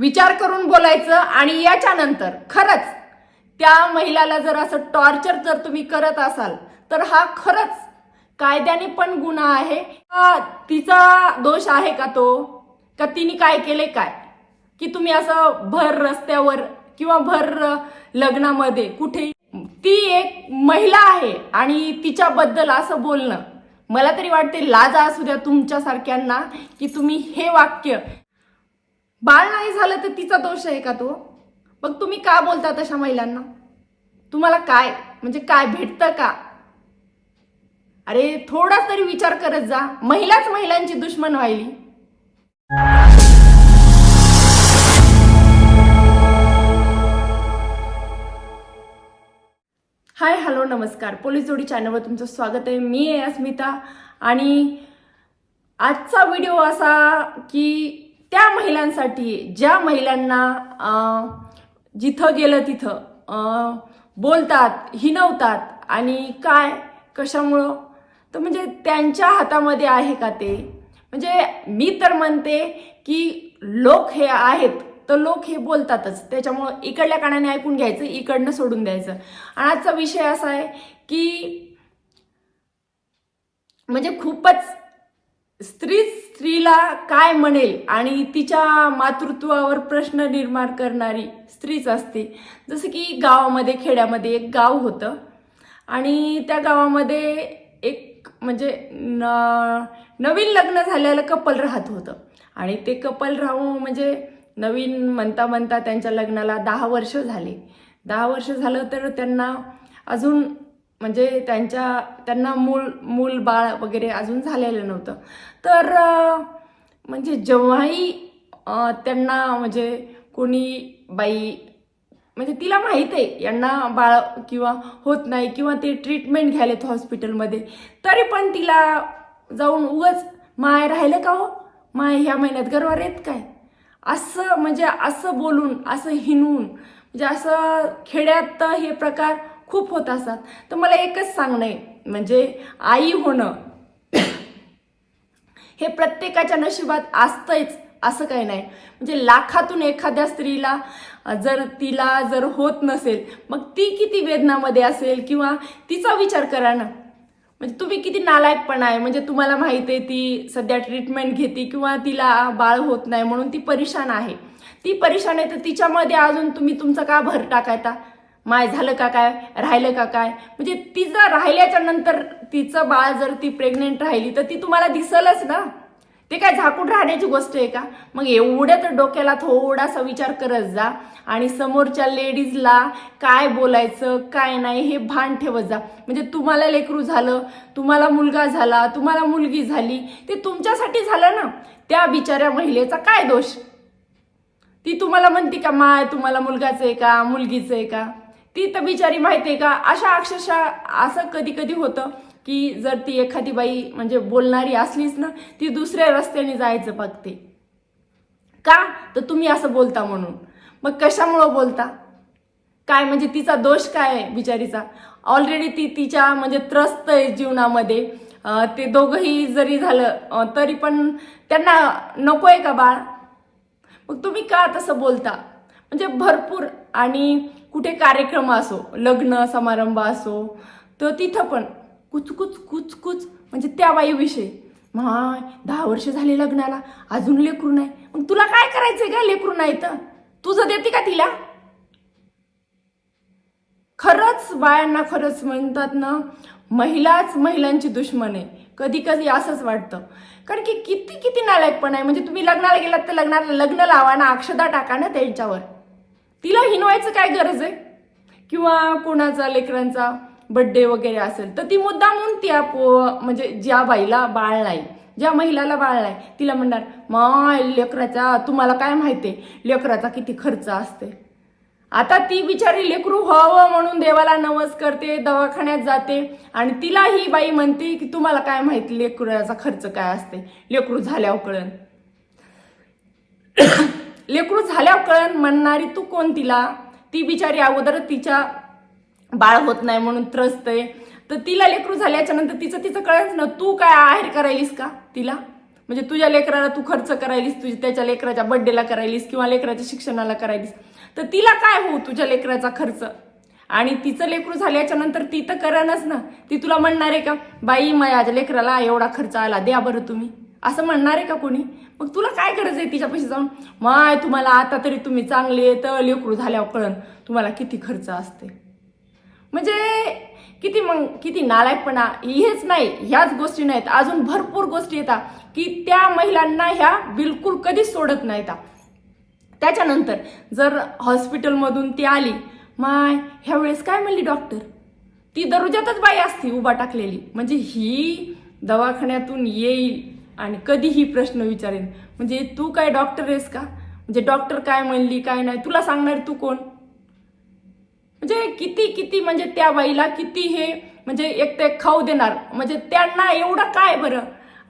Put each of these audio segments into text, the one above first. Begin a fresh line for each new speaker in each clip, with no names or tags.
विचार करून बोलायचं आणि याच्यानंतर खरंच त्या महिलाला जर असं टॉर्चर जर तुम्ही करत असाल तर हा खरंच कायद्याने पण गुन्हा आहे. तिचा दोष आहे का तो? का तिने काय केले काय? की तुम्ही असं भर रस्त्यावर किंवा भर लग्नामध्ये कुठे ती एक महिला आहे आणि तिच्याबद्दल असं बोलणं. मला तरी वाटते लाजा असू द्या तुमच्यासारख्यांना की तुम्ही हे वाक्य बाळ नाही झालं तर तिचा दोष आहे का तो? मग तुम्ही का बोलता तशा महिलांना? तुम्हाला काय? म्हणजे काय भेटतं का? अरे थोडा तरी विचार करत जा. महिलाच महिलांची दुश्मन व्हायली. हाय हॅलो नमस्कार. पोलीस जोडी चॅनलवर तुमचं स्वागत आहे. मी आहे अस्मिता आणि आजचा व्हिडिओ असा की त्या महिलांसाठी ज्या महिलांना जिथं गेलं तिथं बोलतात हिनवतात आणि काय कशामुळं? तर म्हणजे त्यांच्या हातामध्ये आहे का ते? म्हणजे मी तर म्हणते की लोक हे आहेत तर लोक हे बोलतातच. त्याच्यामुळं इकडल्या कानाने ऐकून घ्यायचं इकडनं सोडून द्यायचं. आणि आजचा विषय असा आहे की म्हणजे खूपच स्त्रीच स्त्रीला काय म्हणेल आणि तिच्या मातृत्वावर प्रश्न निर्माण करणारी स्त्रीच असते. जसं की गावामध्ये खेड्यामध्ये एक गाव होतं. आणि त्या गावामध्ये एक म्हणजे न नवीन लग्न झालेलं कपल राहत होतं. आणि ते कपल राहू म्हणजे नवीन म्हणता म्हणता त्यांच्या लग्नाला दहा वर्ष झाले. दहा वर्ष झालं तर त्यांना अजून म्हणजे त्यांच्या त्यांना मूल मूल बाळ वगैरे अजून झालेलं नव्हतं. तर म्हणजे जेव्हाही त्यांना म्हणजे कोणी बाई म्हणजे तिला माहीत आहे यांना बाळ किंवा होत नाही किंवा ते ट्रीटमेंट घ्यायलेत हॉस्पिटलमध्ये तरी पण तिला जाऊन उगच माय राहिलं का हो? माय ह्या महिन्यात गरवार येत काय? असं म्हणजे असं बोलून असं हिनवून म्हणजे असं खेड्यात हे प्रकार खूप होत असतात. तर मला एकच सांगणं आहे म्हणजे आई होणं हे प्रत्येकाच्या नशिबात असतंच असं काही नाही. म्हणजे लाखातून एखाद्या स्त्रीला जर तिला जर होत नसेल मग ती किती वेदनामध्ये असेल किंवा तिचा विचार करा ना. म्हणजे तुम्ही किती नालायकपणा आहे म्हणजे तुम्हाला माहिती आहे ती सध्या ट्रीटमेंट घेते किंवा तिला बाळ होत नाही म्हणून ती परेशान आहे. ती परेशान आहे तर तिच्यामध्ये अजून तुम्ही तुमचा का भर टाकायता माय झालं का काय? राहिलं का काय? म्हणजे तिचं राहिल्याच्या नंतर तिचं बाळ जर ती प्रेग्नेंट राहिली तर ती तुम्हाला दिसलच ना. ते काय झाकून राहण्याची गोष्ट आहे का? मग एवढ्या तर डोक्याला थोडासा विचार करत जा आणि समोरच्या लेडीजला काय बोलायचं काय नाही हे भान ठेवत जा. म्हणजे तुम्हाला लेकरू झालं तुम्हाला मुलगा झाला तुम्हाला मुलगी झाली ते तुमच्यासाठी झालं ना. त्या बिचाऱ्या महिलेचा काय दोष? ती तुम्हाला म्हणते का माय तुम्हाला मुलगाचं आहे का मुलगीचं आहे का? ती तर बिचारी माहिती आहे का? अशा अक्षरशः असं कधी कधी होतं की जर ती एखादी बाई म्हणजे बोलणारी असलीच ना ती दुसऱ्या रस्त्याने जायचं बघते. का? तर तुम्ही असं बोलता म्हणून. मग कशामुळं बोलता? काय म्हणजे तिचा दोष काय आहे बिचारीचा? ऑलरेडी ती तिच्या म्हणजे त्रस्त आहे जीवनामध्ये. ते दोघंही जरी झालं तरी पण त्यांना नको आहे का बाळ? मग तुम्ही का तसं बोलता? म्हणजे भरपूर आणि कुठे कार्यक्रम असो लग्न समारंभ असो तर तिथं पण कुचकुच कुचकुच म्हणजे त्या बाईविषयी. माय दहा वर्ष झाली लग्नाला अजून लेकरू नाही. मग तुला काय करायचंय का लेकरू नाही तर? तुझं देते का तिला? खरंच बायांना खरंच म्हणतात ना महिलाच महिलांची दुश्मन आहे. कधी कधी असंच वाटतं. कारण की किती किती नालायकपण आहे. म्हणजे तुम्ही लग्नाला गेलात तर लग्नाला लग्न लावा ना अक्षदा टाका ना त्यांच्यावर. तिला हिनवायचं काय गरज आहे? किंवा कोणाचा लेकरांचा बड्डे वगैरे असेल तर ती मुद्दा म्हणून त्या पो म्हणजे ज्या बाईला बाळ नाही ज्या महिलाला बाळ नाही तिला म्हणणार माय लेकराचा तुम्हाला काय माहिती लेकराचा किती खर्च असते. आता ती बिचारी लेकरू व्हावं म्हणून देवाला नवस करते दवाखान्यात जाते आणि तिला ही बाई म्हणते की तुम्हाला काय माहिती लेकराचा खर्च काय असते? लेकरू झाल्यावर कळण लेकरू झाल्यावर कळण म्हणणारी तू कोण तिला? ती बिचारी अगोदर तिच्या बाळ होत नाही म्हणून त्रस्त आहे. तर तिला लेकरू झाल्याच्यानंतर तिचं तिचं कळत ना तू काय आहेर करायलीस का तिला? म्हणजे तुझ्या लेकराला तू खर्च करायलीस तुझी त्याच्या लेकराच्या बड्डेला करायलीस किंवा लेकराच्या शिक्षणाला करायलीस. तर तिला काय होऊ तुझ्या लेकराचा खर्च? आणि तिचं लेकरू झाल्याच्यानंतर ती तर करणच ना. ती तुला म्हणणार आहे का बाई माझ्या लेकराला एवढा खर्च आला द्या बरं तुम्ही. असं म्हणणार आहे का कोणी? मग तुला काय गरज आहे तिच्या पैसे जाऊन? माय तुम्हाला आता तरी तुम्ही चांगले तर लेकरू झाल्यावर कळण तुम्हाला किती खर्च असते. म्हणजे किती मग किती नालायकपणा हेच नाही ह्याच गोष्टी नाहीत. अजून भरपूर गोष्टी येतात की त्या महिलांना ह्या बिलकुल कधीच सोडत नाहीत. त्याच्यानंतर जर हॉस्पिटलमधून ती आली माय ह्यावेळेस काय म्हणली डॉक्टर? ती दरोज्यातच बाई असती उभा टाकलेली. म्हणजे ही दवाखान्यातून येईल आणि कधीही प्रश्न विचारेन. म्हणजे तू काय डॉक्टर आहेस का? म्हणजे डॉक्टर काय म्हणली काय नाही? तुला सांगणार तू कोण? म्हणजे किती किती म्हणजे त्या बाईला किती हे म्हणजे एक ते खाऊ देणार. म्हणजे त्यांना एवढं काय बरं?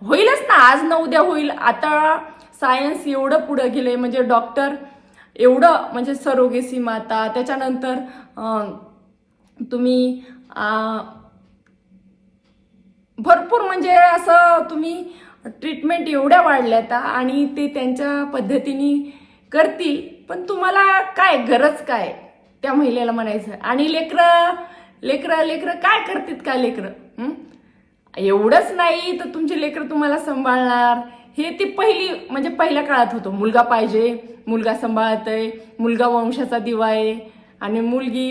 होईलच ना आज न उद्या होईल. आता सायन्स एवढं पुढं गेलंय म्हणजे डॉक्टर एवढं म्हणजे सरोगेसी माता त्याच्यानंतर तुम्ही भरपूर म्हणजे असं तुम्ही ट्रीटमेंट एवढ्या वाढल्यात आणि ते त्यांच्या पद्धतीने करतील. पण तुम्हाला काय गरज काय त्या महिलेला म्हणायचं? आणि लेकरं लेकरं लेकरं काय करतात का लेकरं? एवढंच नाही तर तुमचे लेकरं तुम्हाला सांभाळणार. हे ती पहिली म्हणजे पहिल्या काळात होतं. मुलगा पाहिजे मुलगा सांभाळतय मुलगा वंशाचा दिवा आहे आणि मुलगी.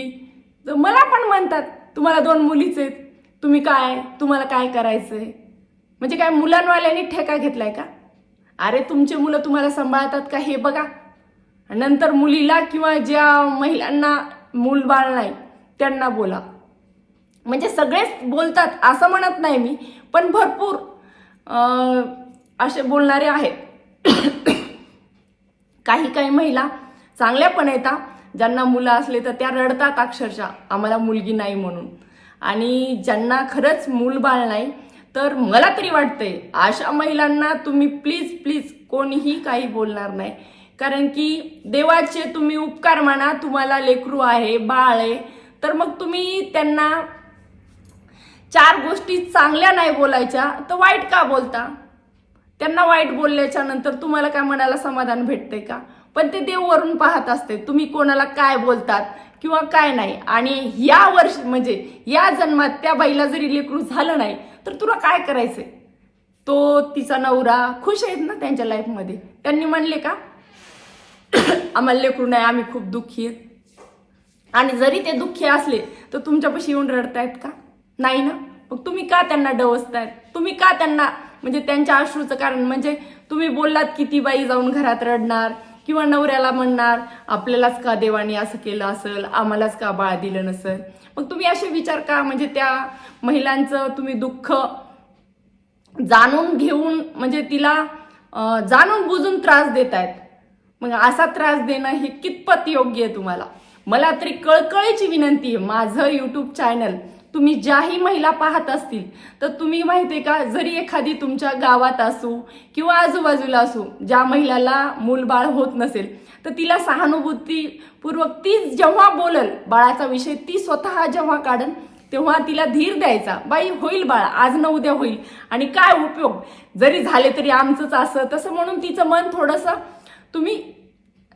तर मला पण म्हणतात तुम्हाला दोन मुलीच आहेत. तुम्ही काय तुम्हाला काय करायचं आहे म्हणजे काय मुलांवाल्यांनी ठेका घेतलाय का? अरे तुमचे मुलं तुम्हाला सांभाळतात का हे बघा. नंतर मुलीला किंवा ज्या महिलांना मूल बाळ नाही त्यांना बोला. म्हणजे सगळेच बोलतात असं म्हणत नाही मी पण भरपूर असे बोलणारे आहेत. काही काही महिला चांगल्या पण येतात ज्यांना मुलं असले तर त्या रडतात अक्षरशः आम्हाला मुलगी नाही म्हणून. आणि ज्यांना खरंच मूलबाळ नाही तर मला तरी वाटतंय अशा महिलांना तुम्ही प्लीज प्लीज कोणीही काही बोलणार नाही. कारण की देवाचे तुम्ही उपकार माना तुम्हाला लेकरू आहे बाळ आहे. तर मग तुम्ही त्यांना चार गोष्टी चांगल्या नाही बोलायच्या तर वाईट का बोलता? त्यांना वाईट बोलल्याच्या नंतर तुम्हाला काय मनाला समाधान भेटते का? पण ते देव वरून पाहत असते तुम्ही कोणाला काय बोलतात किंवा काय नाही. आणि या वर्ष म्हणजे या जन्मात त्या बाईला जरी लेकरू झालं नाही तर तुला काय करायचंय? तो तिचा नवरा खुश आहेत ना त्यांच्या लाईफमध्ये त्यांनी म्हणले का? आम्हाला लेकरू नाही आम्ही खूप दुःखी आहेत. आणि जरी ते दुःखी असले तर तुमच्यापाशी येऊन रडतायत का? नाही ना? मग तुम्ही का त्यांना डवसतायत तुम्ही का त्यांना म्हणजे त्यांच्या अश्रूचं कारण? म्हणजे तुम्ही बोललात की ती बाई जाऊन घरात रडणार किंवा नवऱ्याला म्हणणार आपल्यालाच का देवाने असं केलं असेल आम्हालाच का बाळ दिलं नसेल? मग तुम्ही असे विचार का? म्हणजे त्या महिलांचं तुम्ही दुःख जाणून घेऊन म्हणजे तिला जाणून बुजून त्रास देत आहेत मग असा त्रास देणं हे कितपत योग्य आहे तुम्हाला? मला तरी कळकळीची विनंती आहे. माझं यूट्यूब चॅनल तुम्ही ज्याही महिला पाहत असतील तर तुम्ही माहिती आहे का जरी एखादी तुमच्या गावात असू किंवा आजूबाजूला असू ज्या महिलाला मूलबाळ होत नसेल तर तिला सहानुभूतीपूर्वक ती जेव्हा बोलल बाळाचा विषय ती स्वतः जेव्हा काढन तेव्हा तिला धीर द्यायचा बाई होईल बाळ आज न उद्या होईल. आणि काय उपयोग? जरी झाले तरी आमचंच असं तसं म्हणून तिचं मन थोडंसं तुम्ही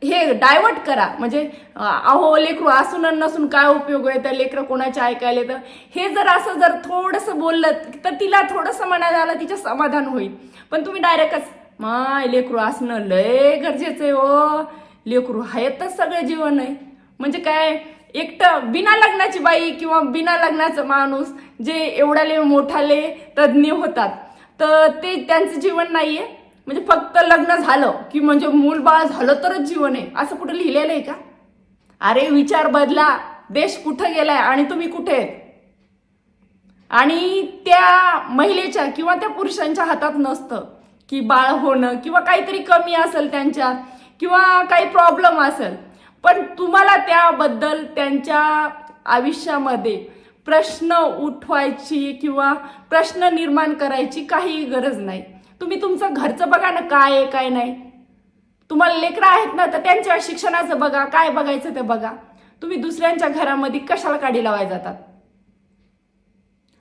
हे डायवर्ट करा. म्हणजे अहो लेकरू असून नसून काय उपयोग आहे? तर लेकरं कोणाचे ऐकायला तर? हे जर असं जर थोडंसं बोललं तर तिला थोडंसं म्हणायला आलं तिचं समाधान होईल. पण तुम्ही डायरेक्टच माय लेकरू असणं लय गरजेचं आहे ओ लेकरू आहेतच सगळं जीवन आहे. म्हणजे काय एकटं बिना लग्नाची बाई किंवा बिना लग्नाचं माणूस जे एवढ्याले मोठाले तज्ज्ञ होतात तर ते त्यांचं जीवन नाही आहे म्हणजे फक्त लग्न झालं की म्हणजे मूल बाळ झालं तरच जीवन आहे. असं कुठं लिहिलेलं आहे का? अरे विचार बदला. देश कुठं गेलाय आणि तुम्ही कुठे आहेत? आणि त्या महिलेच्या किंवा त्या पुरुषांच्या हातात नसतं की बाळ होणं किंवा काहीतरी कमी असेल त्यांच्या किंवा काही प्रॉब्लेम असेल. पण तुम्हाला त्याबद्दल त्यांच्या आयुष्यामध्ये प्रश्न उठवायची किंवा प्रश्न निर्माण करायची काही गरज नाही. तुम्ही तुमचं घरचं बघा ना काय आहे काय नाही. तुम्हाला लेकरं आहेत ना तर त्यांच्या शिक्षणाचं बघा काय बघायचं ते बघा. तुम्ही दुसऱ्यांच्या घरामध्ये कशाला काढी लावाय जातात?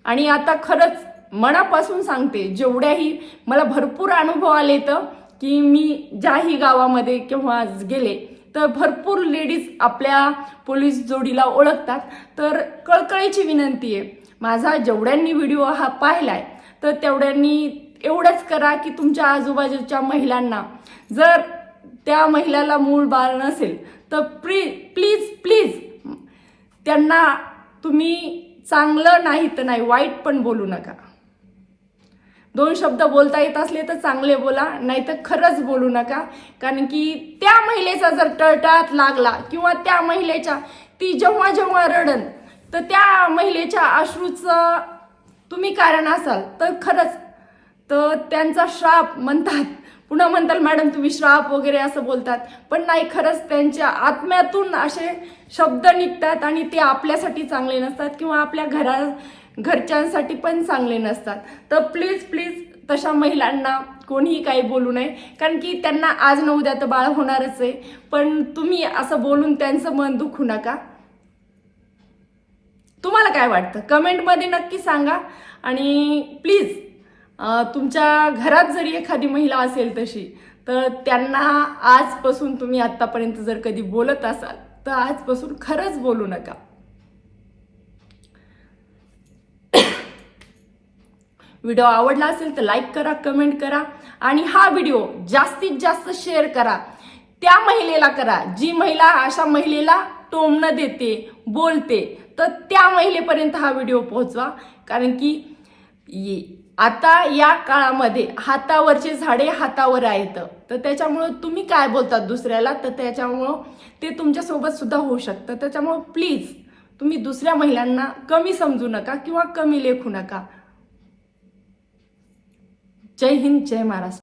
आणि आता खरंच मनापासून सांगते जेवढ्याही मला भरपूर अनुभव आले तर की मी ज्याही गावामध्ये किंवा गेले तर भरपूर लेडीज आपल्या पोलीस जोडीला ओळखतात. तर कळकळीची विनंती आहे माझा जेवढ्यांनी व्हिडिओ हा पाहिलाय तर तेवढ्यांनी एवढंच करा की तुमच्या आजूबाजूच्या महिलांना जर त्या महिलाला मूळ बाळ नसेल तर प्री प्लीज प्लीज त्यांना तुम्ही चांगलं नाही तर नाही वाईट पण बोलू नका. दोन शब्द बोलता येत असले तर चांगले बोला नाही तर खरंच बोलू नका. कारण की त्या महिलेचा जर टळटळात लागला किंवा त्या महिलेच्या ती जेव्हा जेव्हा रडन तर त्या महिलेच्या अश्रूचं तुम्ही कारण असाल तर खरंच तर त्यांचा श्राप म्हणतात. पुन्हा म्हणतात मॅडम तुम्ही श्राप वगैरे असं बोलतात. पण नाही खरंच त्यांच्या आत्म्यातून असे शब्द निघतात आणि ते आपल्यासाठी चांगले नसतात किंवा आपल्या घरा घरच्यांसाठी पण चांगले नसतात. तर प्लीज प्लीज तशा महिलांना कोणीही काही बोलू नये. कारण की त्यांना आज न उद्या तर बाळ होणारच आहे. पण तुम्ही असं बोलून त्यांचं मन दुखू नका. तुम्हाला काय वाटतं? कमेंटमध्ये नक्की सांगा. आणि प्लीज तुमच्या घरात जरी एखादी महिला असेल तशी तर त्यांना आजपासून तुम्ही आत्तापर्यंत जर कधी बोलत असाल तर आजपासून खरंच बोलू नका. व्हिडिओ आवडला असेल तर लाईक करा कमेंट करा आणि हा व्हिडिओ जास्तीत जास्त शेअर करा. त्या महिलेला करा जी महिला अशा महिलेला टोमणं देते बोलते तर त्या महिलेपर्यंत हा व्हिडिओ पोहोचवा. कारण की ये- आता या काळामध्ये हातावरचे झाडे हातावर आहेत. तर त्याच्यामुळं तुम्ही काय बोलतात दुसऱ्याला? तर त्याच्यामुळं ते तुमच्यासोबत सुद्धा होऊ शकतं. त्याच्यामुळं प्लीज तुम्ही दुसऱ्या महिलांना कमी समजू नका किंवा कमी लेखू नका. जय हिंद जय महाराष्ट्र.